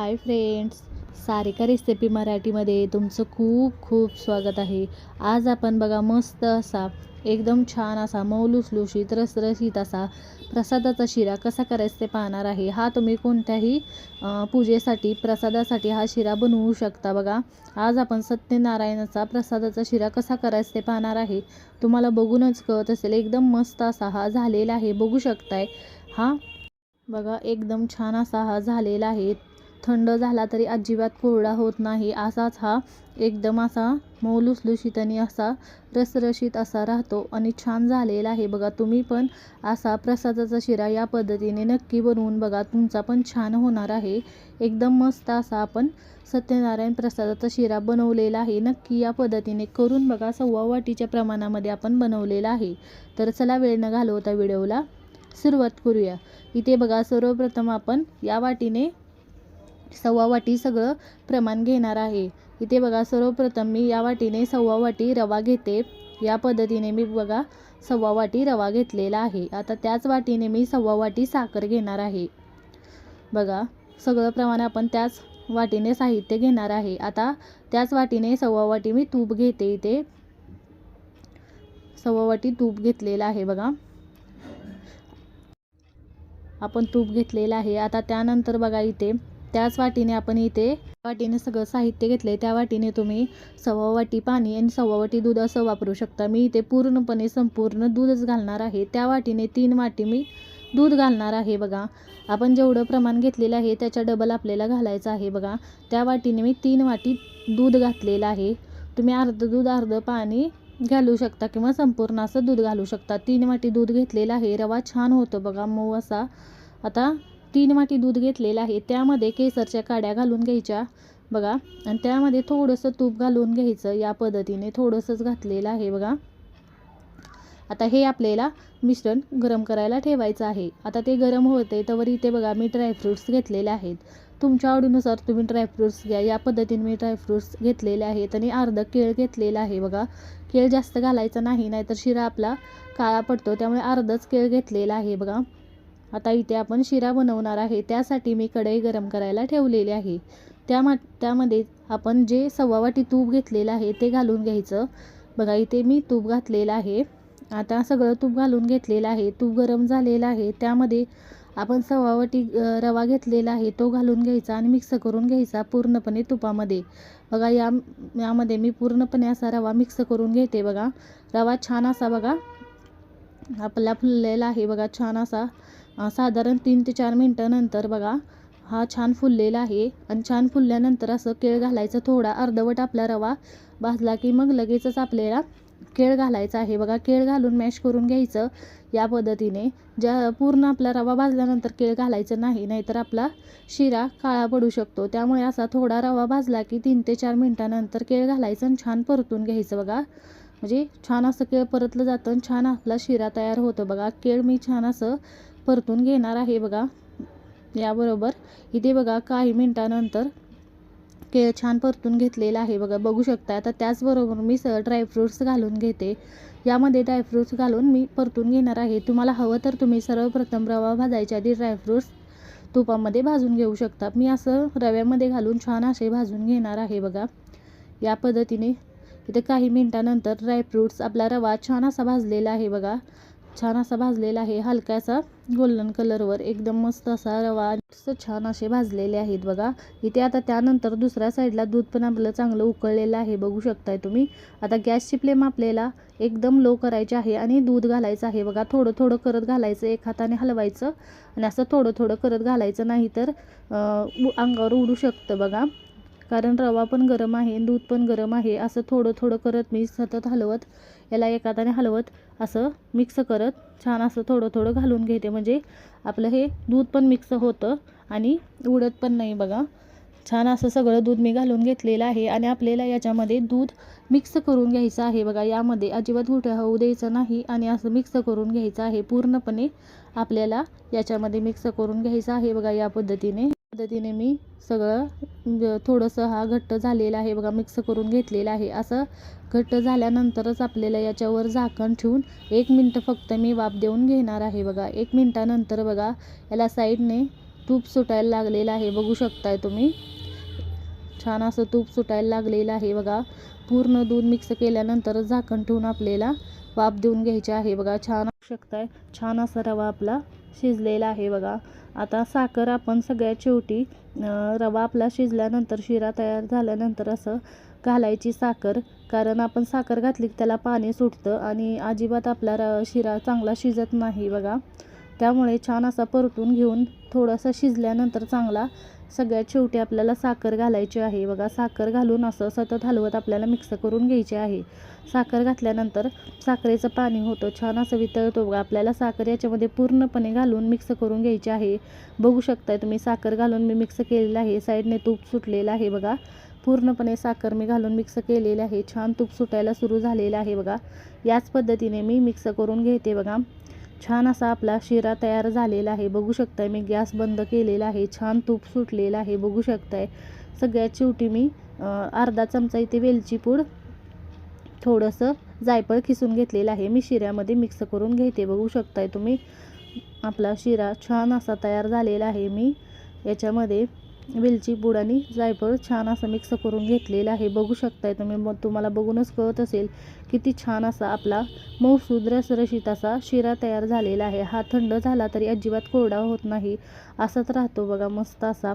Hi friends Sarika recipe मराठीमध्ये तुमचं खूप खूप स्वागत आहे. आज आपण बघा मस्त असा एकदम छान असा मऊ लुसलुशीत रसरशीत असा प्रसादाचा शिरा कसा करायचा ते पाहणार आहे. हा तुम्ही कोणत्याही पूजेसाठी प्रसादासाठी हा शिरा बनवू शकता बघा. आज आपण सत्यनारायणाचा प्रसादाचा शिरा कसा करायचा ते पाहणार आहे. तुम्हाला बघूनच कळत असेल एकदम मस्त असा हा झालेला आहे. बघू शकताय. हा बघा एकदम छान असा हा झालेला आहे. थंड झाला तरी अजिबात कोरडा होत नाही. असाच हा एकदम असा मऊ लुसलुशीत आणि असा रसरशीत असा राहतो आणि छान झालेला आहे. बघा तुम्ही पण असा प्रसादाचा शिरा या पद्धतीने नक्की बनवून बघा. तुमचा पण छान होणार आहे. एकदम मस्त असा आपण सत्यनारायण प्रसादाचा शिरा बनवलेला आहे. नक्की या पद्धतीने करून बघा. सव्वा वाटीच्या प्रमाणामध्ये आपण बनवलेला आहे. तर चला वेळ न घालवता व्हिडिओला सुरुवात करूया. इथे बघा सर्वप्रथम आपण या वाटीने सव्वा वाटी सगळं प्रमाण घेणार आहे. इथे बघा सर्वप्रथम मी या वाटीने सव्वा वाटी रवा घेते. या पद्धतीने मी बघा सव्वा वाटी रवा घेतलेला आहे. आता त्याच वाटीने मी सव्वा वाटी साखर घेणार आहे. बघा सगळं प्रमाण आपण त्याच वाटीने साहित्य घेणार आहे. आता त्याच वाटीने सव्वा वाटी मी तूप घेते इथे. सव्वा वाटी तूप घेतलेलं आहे बघा. आपण तूप घेतलेलं आहे. आता त्यानंतर बघा इथे त्याच वाटीने आपण इथे वाटीने सगळं साहित्य घेतले त्या वाटीने तुम्ही सव्वा वाटी पाणी आणि सव्वा वाटी दूध असं वापरू शकता. मी इथे पूर्णपणे संपूर्ण दूधच घालणार आहे. त्या वाटीने तीन वाटी मी दूध घालणार आहे बघा. आपण जेवढं प्रमाण घेतलेलं आहे त्याच्या डबल आपल्याला घालायचं आहे बघा. त्या वाटीने मी तीन वाटी दूध घातलेलं आहे. तुम्ही अर्ध दूध अर्ध पाणी घालू शकता किंवा संपूर्ण असं दूध घालू शकता. तीन वाटी दूध घेतलेलं आहे. रवा छान होतो बघा. मऊ असा. आता तीन वाटी दूध घेतलेलं आहे. त्यामध्ये केसरच्या काड्या घालून घ्यायच्या. बघा. आणि त्यामध्ये थोडंसं तूप घालून घ्यायचं या पद्धतीने. थोडंसंच घातलेलं आहे बघा. आता हे आपल्याला मिश्रण गरम करायला ठेवायचं आहे. आता ते गरम होते तर इथे बघा मी ड्रायफ्रूट्स घेतलेले आहेत. तुमच्या आवडीनुसार तुम्ही ड्रायफ्रूट्स घ्या. या पद्धतीने मी ड्रायफ्रूट्स घेतलेले आहेत आणि अर्ध केळ घेतलेला आहे बघा. केळ जास्त घालायचं नाही नाहीतर शिरा आपला काळा पडतो. त्यामुळे अर्धच केळ घेतलेला आहे बघा. आता इथे आपण शिरा बनवणार आहे. त्यासाठी मी कढई गरम करायला ठेवलेली आहे. त्या मा त्यामध्ये आपण जे सव्वा वाटी तूप घेतलेलं आहे ते घालून घ्यायचं. बघा इथे मी तूप घातलेलं आहे. आता सगळं तूप घालून घेतलेलं आहे. तूप गरम झालेलं आहे. त्यामध्ये आपण सव्वा वाटी रवा घेतलेला आहे तो घालून घ्यायचा आणि मिक्स करून घ्यायचा पूर्णपणे तुपामध्ये. बघा या यामध्ये मी पूर्णपणे असा रवा मिक्स करून घेते बघा. रवा छान असा बघा आपला फुललेला आहे बघा छान असा. साधारण तीन ते चार मिनटानंतर बघा हा छान फुललेला आहे. आणि छान फुलल्यानंतर असं केळ घालायचं थोडा अर्धवट आपला रवा भाजला की मग लगेचच आपल्याला केळ घालायचा आहे. बघा केळ घालून मॅश करून घ्यायचं या पद्धतीने. ज्या पूर्ण आपला रवा भाजल्यानंतर केळ घालायचं नाही नाहीतर आपला शिरा काळा पडू शकतो. त्यामुळे असा थोडा रवा भाजला की तीन ते चार मिनटानंतर केळ घालायचं आणि छान परतून घ्यायचं बघा. म्हणजे छान असं केळ परतलं जातं आणि छान आपला शिरा तयार होतो. बघा केळ मी छान असं परतून घेणार आहे बघा. याबरोबर इथे बघा काही मिनटानंतर केळ छान परतून घेतलेलं आहे बघा. बघू शकता आता त्याचबरोबर मी सर ड्रायफ्रूट्स घालून घेते. यामध्ये ड्रायफ्रूट्स घालून मी परतून घेणार आहे. तुम्हाला हवं तर तुम्ही सर्वप्रथम रवा भाजायच्या आधी ड्रायफ्रूट्स तुपामध्ये भाजून घेऊ शकता. मी असं रव्यामध्ये घालून छान असे भाजून घेणार आहे बघा. या पद्धतीने इथे काही मिनटानंतर ड्रायफ्रूट्स आपला रवा छान असा भाजलेला आहे बघा. छान असा भाजलेला आहे. हलकासा गोल्डन कलरवर एकदम मस्त असा रवा छान असे भाजलेले आहेत बघा. इथे आता त्यानंतर दुसऱ्या साईडला दूध पण आपलं चांगलं उकळलेलं आहे. बघू शकताय तुम्ही. आता गॅसची फ्लेम आपल्याला एकदम लो करायची आहे आणि दूध घालायचं आहे बघा. थोडं थोडं करत घालायचं एक हाताने हलवायचं आणि असं थोडं थोडं करत घालायचं नाही तर अंगावर उडू शकतं बघा. कारण रवा पण गरम आहे दूध पण गरम आहे असं थोडं थोडं करत मी सतत हलवत याला एकाताने हलवत असं मिक्स करत छान असं थोडं थोडं घालून घेते. म्हणजे आपलं हे दूध पण मिक्स होतं आणि उडत पण नाही बघा. छान असं सगळं दूध मी घालून घेतलेलं आहे आणि आपल्याला याच्यामध्ये दूध मिक्स करून घ्यायचं आहे बघा. यामध्ये अजिबात घुट्या होऊ द्यायचं नाही आणि असं मिक्स करून घ्यायचं आहे. पूर्णपणे आपल्याला याच्यामध्ये मिक्स करून घ्यायचं आहे बघा या पद्धतीने. पद्धतीने मी सगळं म्हणजे थोडंसं हा घट्ट झालेला आहे बघा मिक्स करून घेतलेला आहे. असं घट्ट झाल्यानंतरच आपल्याला याच्यावर झाकण ठेवून एक मिनटं फक्त मी वाफ देऊन घेणार आहे बघा. एक मिनटानंतर बघा याला साईडने तूप सुटायला लागलेलं आहे. बघू शकताय तुम्ही. छान असं तूप सुटायला लागलेलं आहे बघा. पूर्ण दूध मिक्स केल्यानंतरच झाकण ठेवून आपल्याला वाफ देऊन घ्यायची आहे बघा. छान शकताय. छान असा रवा आपला शिजलेला आहे बघा. आता साखर आपण सगळ्यात शेवटी रवा आपला शिजल्यानंतर शिरा तयार झाल्यानंतर असं घालायची साखर. कारण आपण साखर घातली की त्याला पाणी सुटतं आणि अजिबात आपला र शिरा चांगला शिजत नाही बघा. त्यामुळे छान असा परतून घेऊन थोडासा शिजल्यानंतर चांगला सगळ्यात शेवटी आपल्याला साखर घालायची आहे. बघा साखर घालून असं सतत हलवत आपल्याला मिक्स करून घ्यायचे आहे. साखर घातल्यानंतर साखरेचं पाणी होतं छान असं वितळतो. बघा आपल्याला साखर याच्यामध्ये पूर्णपणे घालून मिक्स करून घ्यायची आहे. बघू शकताय तुम्ही साखर घालून मी मिक्स केलेलं आहे. साईडने तूप सुटलेलं आहे बघा. पूर्णपणे साखर मी घालून मिक्स केलेलं आहे. छान तूप सुटायला सुरू झालेलं आहे बघा. याच पद्धतीने मी मिक्स करून घेते बघा. छान असा आपला शिरा तयार झालेला आहे. बघू शकताय मी गॅस बंद केलेला आहे छान तूप सुटलेलं आहे. बघू शकताय सगळ्यात शेवटी मी अर्धा चमचा इथे वेलची पूड थोडंसं जायफळ खिसून घेतलेलं आहे. मी शिऱ्यामध्ये मिक्स करून घेते. बघू शकताय तुम्ही आपला शिरा छान असा तयार झालेला आहे मी. याच्यामध्ये वेलची पूड आणि जायफळ छान असं मिक्स करून घेतलेलं आहे. बघू शकताय तुम्ही मग तुम्हाला बघूनच कळत असेल किती छान असा आपला मऊसूद रसरशीत असा शिरा तयार झालेला आहे. हा थंड झाला तरी अजिबात कोरडा होत नाही. असाच राहतो बघा मस्त असा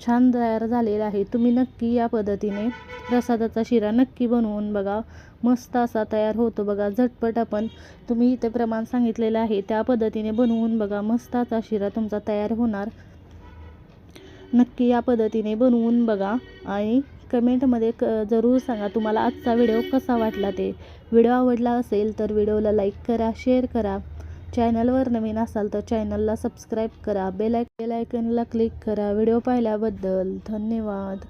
छान तयार झालेला आहे. तुम्ही नक्की या पद्धतीने प्रसादाचा शिरा नक्की बनवून बघा. मस्त असा तयार होतो बघा. झटपट आपण तुम्ही इथे प्रमाण सांगितलेलं आहे त्या पद्धतीने बनवून बघा. मस्त असा शिरा तुमचा तयार होणार. नक्की या पद्धतीने बनवून बघा आणि कमेंटमध्ये क जरूर सांगा तुम्हाला आजचा व्हिडिओ कसा वाटला ते. व्हिडिओ आवडला असेल तर व्हिडिओला लाईक करा शेअर करा. चॅनलवर नवीन असाल तर चॅनलला सबस्क्राईब करा. बेलाय बेलायकनला क्लिक करा. व्हिडिओ पाहिल्याबद्दल धन्यवाद.